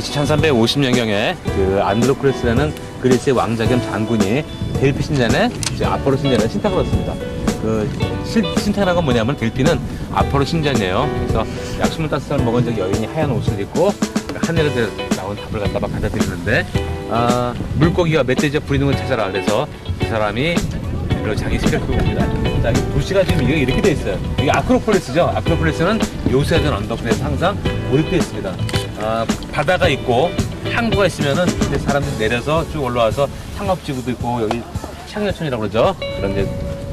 1350년경에 그 안드로클레스라는 그리스의 왕자 겸 장군이 델피 신전에 아포로 신전에 신탁을 얻습니다. 그 신- 신탁한 건 뭐냐면 델피는 아포로 신전이에요. 그래서 약 25살 먹은 적 여인이 하얀 옷을 입고 하늘에서 나온 답을 갖다가 받아들이는데 아, 물고기와 멧돼지가 부리는 걸 찾아라 그래서 그 사람이 그리고 자기 생각을 봅니다. 자, 이 도시가 지금 이게 이렇게 돼 있어요. 이게 아크로폴리스죠. 아크로폴리스는 요새전 언덕에서 항상 고립되어 있습니다. 아, 바다가 있고 항구가 있으면은 이제 사람들이 내려서 쭉 올라와서 상업지구도 있고 여기 창녀촌이라고 그러죠. 그런 이제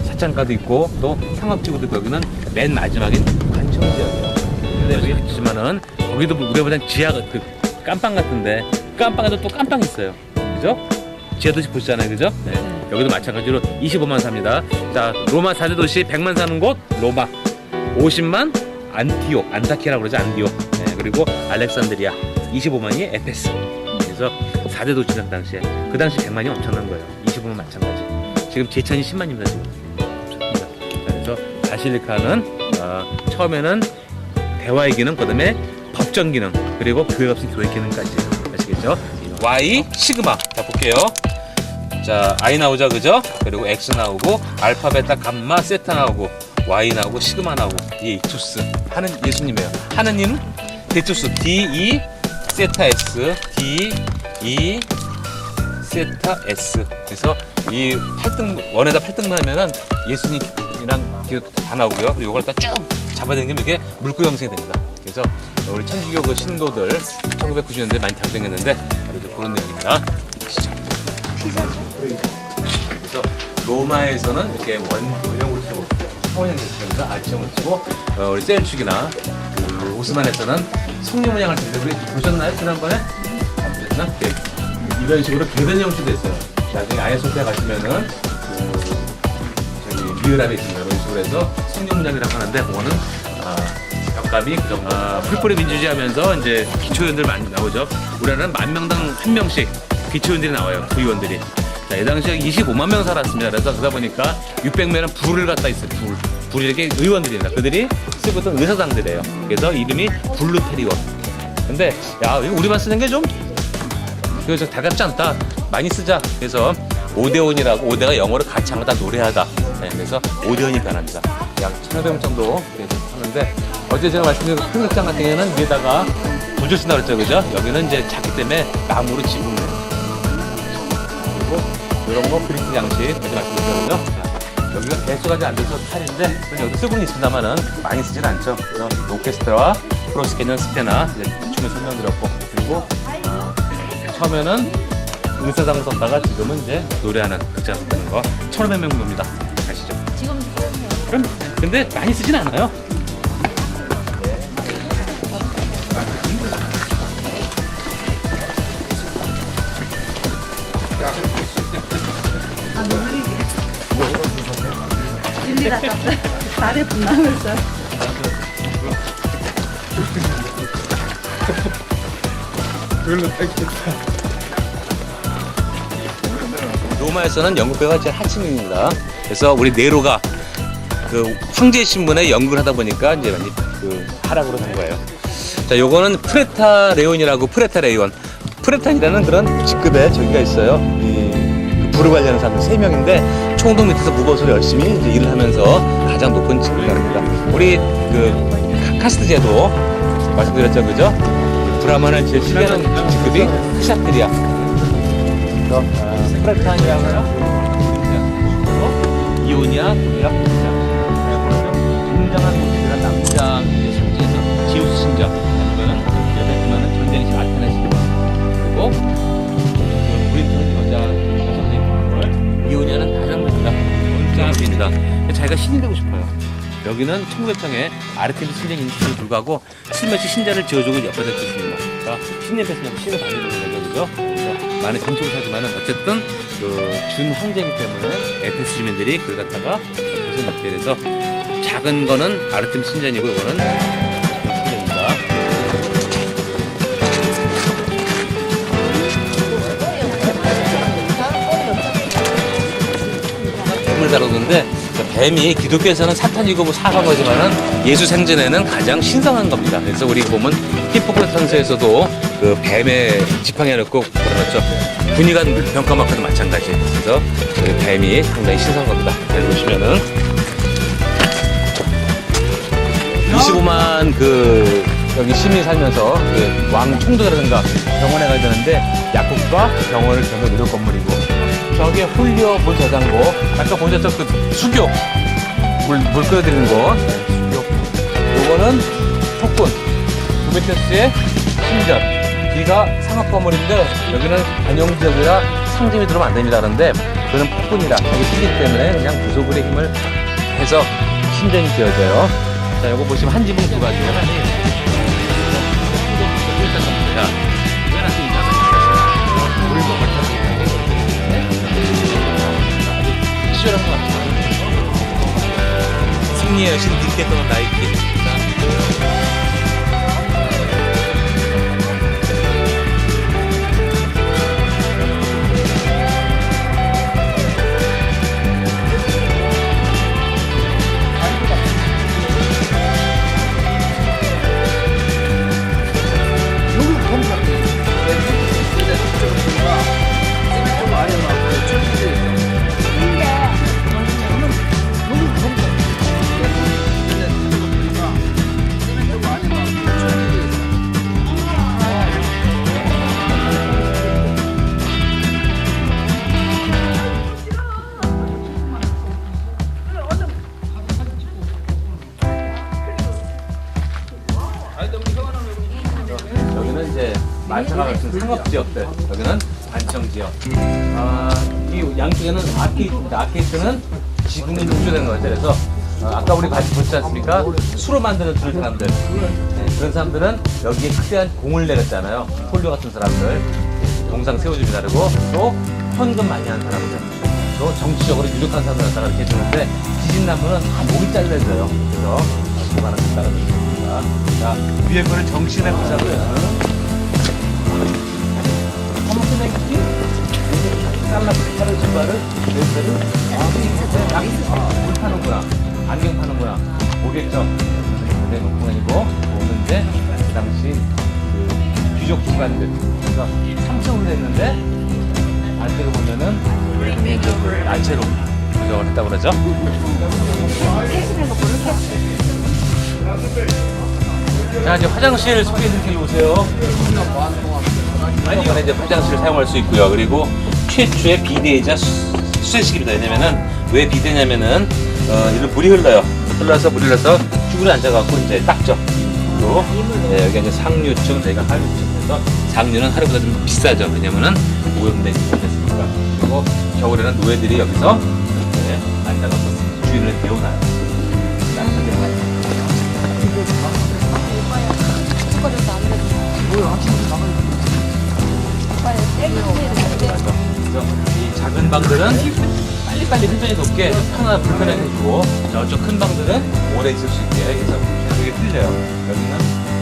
사창가도 있고 또 상업지구도 있고 여기는 맨 마지막인 관청지역이에요. 근데 여기 있지만은 거기도 우리보다는 지하 그 깜빵 같은데 깜빵에도 또 깜빵 있어요. 그죠? 지하도시 보시잖아요, 그죠? 네. 여기도 마찬가지로 25만 삽니다. 자, 로마 4대 도시 100만 사는 곳 로마, 50만 안티옥, 안타키라고 그러죠, 안티옥. 네, 그리고 알렉산드리아, 25만이 에페스. 그래서 4대 도시다 그 당시에. 그 당시 100만이 엄청난 거예요. 25만 마찬가지. 지금 제천이 10만입니다, 지금. 엄청납니다. 자, 그래서 바실리카는 어, 처음에는 대화의 기능, 그 다음에 법정 기능, 그리고 교회 없이 교회 기능까지 아시겠죠? Y 시그마. 자 볼게요. 자 I 나오죠, 그죠? 그리고 X 나오고 알파, 베타, 감마, 세타 나오고 Y 나오고 시그마 나오고 이게 이투스 하는 예수님이에요. 하느님 데투스 D E 세타 S D E 세타 S. 그래서 이 8등 원에다 8등만 하면은 예수님이랑 기록 다 나오고요. 그리고 이걸 쭉 잡아당기면 이게 물고 형성이 됩니다. 그래서 우리 천주교 그 신도들 1990년대 많이 당정했는데 바로 그런 내용입니다. 그래서 로마에서는 이렇게 원형으로 쓰고 성원형을 쓰면서 아치형을 쓰고 어, 우리 셀축이나 그 오스만에서는 성령 모양을 쓰는데 우리 보셨나요 지난번에? 안 보셨나? 네. 이런 식으로 계단 형식도 있어요. 나중에 아야소피아 가시면은 그 저기 리을함에 있습니다. 이런 식으로 해서 성령 문양이라고 하는데 그거는 아, 벽감이 그 정도. 아, 풀뿌리 민주주의 하면서 이제 기초의원들 많이 나오죠. 우리나라는 만 명당 한 명씩 기초의원들이 나와요. 구의원들이. 자, 이 당시에 25만 명 살았습니다. 그래서 그러다 보니까 600명은 불을 갖다 있어요. 불. 이렇게 의원들입니다. 그들이 쓰고 있던 의사당들이에요. 그래서 이름이 블루테리원. 근데 야, 우리만 쓰는 게좀 그래서 다갑지 않다. 많이 쓰자. 그래서 오데온이라고 오데가 영어로 같이 하다 노래하다. 네, 그래서 오데온이 변합니다. 약 1,500명 정도 하는데 어제 제가 말씀드린 큰 극장 같은 경우는 위에다가 불줄 쓴다 그랬죠, 그죠? 여기는 이제 작기 때문에 나무로 지붕 내. 그리고 이런 거 그리스 양식 어제 말씀드렸죠, 자, 여기가 개수가 잘안 돼서 탈인데 여기 쓰고는 있습니다만은 많이 쓰진 않죠. 그래서 오케스트라와 프로스케는 스페나 이제 춤을 설명드렸고 그리고 어, 처음에는 의사당 썼다가 지금은 이제 노래하는 극장 쓰는 거 1,500명 봅니다. 가시죠. 지금 그럼 근데 많이 쓰진 않아요. 일리가 날에 분남을 써. 로마에서는 연극배가 제일 하층입니다. 그래서 우리 네로가 그 황제 신분에 연극을 하다 보니까 이제 많이 그 하락으로 된 거예요. 자, 요거는 프레타 레온이라고 프레타 레온. 프레탄이라는 그런 직급의 저기가 있어요. 이, 그 부를 관리하는 사람들 세 명인데 총독 밑에서 무거워서 열심히 이제 일을 하면서 가장 높은 직급입니다. 우리 그 카- 카스트 제도 말씀드렸죠, 그죠? 브라만을 제일 시기하는 직급이 크샤트리아. 그래서 어. 이오니아, 여기는 1900평에 아르테미스 신전이 있음에도 불구하고 실메시 신자를 지어주고 옆에서 짓습니다. 그러니까 신님 뺐으면 신을 받는 거죠? 그래서 많은 정책을 하지만은 어쨌든 그 준 황제이기 때문에 에페스 주민들이 그걸 갖다가 무슨 맞게 돼서 작은 거는 아르테미스 신전이고 이거는 다루는데 그 뱀이 기독교에서는 사탄이고 뭐 사과고 하지만은 예수 생전에는 가장 신성한 겁니다. 그래서 우리 보면 히포크라테스에서도 그 뱀의 지팡이 해놓고 걸어놨죠. 군의관 병가마크도 마찬가지. 그래서 그 뱀이 상당히 신선한 겁니다. 여기 보시면은 25만 그 여기 시민이 살면서 그 왕 총독이라든가 병원에 가야 되는데 약국과 병원을 전부 이룰 건물이고 저게 훌리오 본 저장고 아까 보셨죠? 그 수교 물, 물 끓여드리는 거. 네, 수교 요거는 폭군 두베테스의 신전 여기가 상업 건물인데 여기는 관용 지역이라 상점이 들어오면 안 됩니다. 그런데 그는 폭군이라 여기 틀기 때문에 그냥 부속을의 힘을 해서 신전이 되어져요. 자 요거 보시면 한 지붕 두 가지요 시원한 것 같아요. 승리의 여신 닉게 또는 나이키. 여기는 이제 말차가 같은 상업 지역들. 여기는 관청 지역. 아, 이 양쪽에는 아케이트입니다. 아케이트는 지붕이 녹조된 거죠. 그래서 어, 아까 우리 같이 보지 않습니까? 수로 만드는 두 사람들. 네, 그런 사람들은 여기에 크대한 공을 내렸잖아요. 폴리오 같은 사람들. 동상 세워줍니다. 그리고 또 헌금 많이 하는 사람들. 또 정치적으로 유력한 사람들 갖다가 이렇게 해주는데 지진나무는 다 목이 잘려져요. 그래서 것다가 있습 자, 위에 거는 정신의 부자고요. 커머스넥티 잘라 파는 신발을 렌즈를 물 파는구나 안경 파는구나 오겠죠? 네 높은 아니고 오는데 그 당시 그 귀족 집안들. 그래서 3층으로 됐는데 반대로 보면은 나체로. 구성을 했다고 그러죠 자 이제 화장실 소개해드릴게요 오세요 이번에 이제 화장실을 사용할 수 있고요. 그리고 최초의 비대이자 수- 수세식입니다. 왜냐면은 왜 비대냐면은 어, 이런 물이 흘러요. 흘러서 물이 흘러서 쭈그려 앉아갖고 이제 닦죠. 또 네, 여기가 이제 상류층, 저희가 하류층. 그래서 상류는 하루보다 좀 비싸죠. 왜냐면은 오염된 됐으니까. 그리고 겨울에는 노예들이 여기서 이렇게 앉아갖고 주인을 배우나요. 이 작은 방들은 빨리빨리 회전이 높게 편하 불편하게 해주고 저쪽 큰 방들은 오래 있을 수 있게 그래서 되게 틀려요. 여기는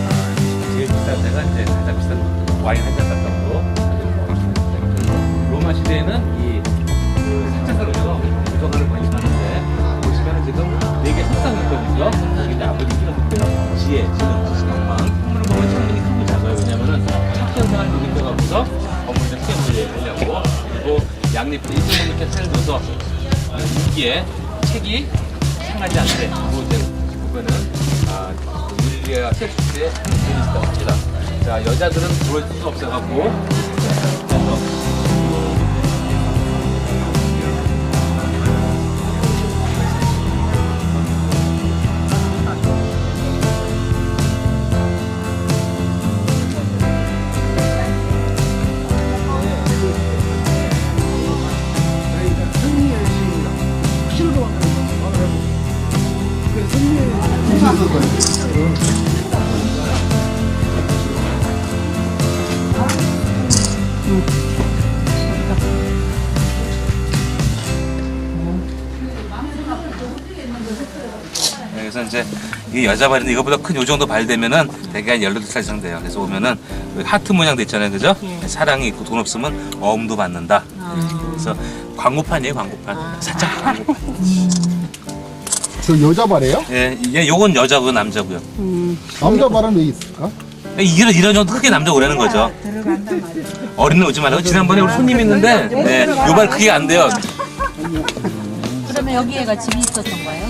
아, 제일 비싼 데가 이제 가장 비싼 와인 한잔 값정도 로마 시대에는 이그 사자들로서 부정을 많이 하는데 보시면 지금 네개 석상이 있거든요. 여기 아버지 키워줬대요. 지혜, 지능, 지능망. 선물을 보면 창문이 크고 작아요. 왜냐면은 학교생활 누린다가부터 건물을 크게 하려고 그리고 양옆에 일정 이렇게 셀 둬서 인기에 책이 상하지 않게 그 부분은 아, 윤리가 세출 때 재밌다고 합니다. 자 여자들은 들어올 수가 없어갖고 이제 이게 여자 발인데 이거보다 큰 요 정도 발 되면은 대개 한 18살 이상 돼요. 그래서 오면은 여기 하트 모양 돼 있잖아요. 그죠? 사랑이 있고 돈 없으면 어음도 받는다. 그래서 광고판이에요, 광고판. 살짝 광고판. 저 여자 발이에요? 예, 이게 요건 여자고요, 남자고요. 남자 발은 왜 있을까? 이런 이런 정도 크게 남자 오라는 거죠. 들어간단 말이야. 어린애 오지 말라고 지난번에 우리 손님 있는데 네, 요발 크게 안 돼요. 그러면 여기에가 집이 있었던 거예요?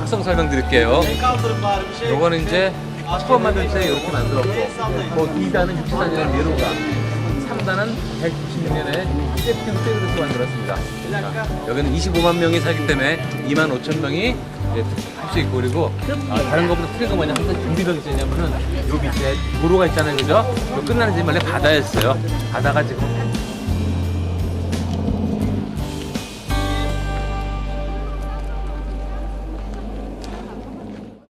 특성 설명드릴게요. 요거는 이제 처음 만들 때 이렇게 만들었고, 뭐 2단은 64년에 미로가, 3단은 196년에 세팅 세그루스 만들었습니다. 자, 여기는 25만 명이 살기 때문에 2만 5천 명이 할수 있고 그리고 아, 다른 것보다 틀린 거 뭐냐 항상 준비가 있었냐면은 요 밑에 도로가 있잖아요 그죠? 요 끝나는 집 원래 바다였어요 바다가 지금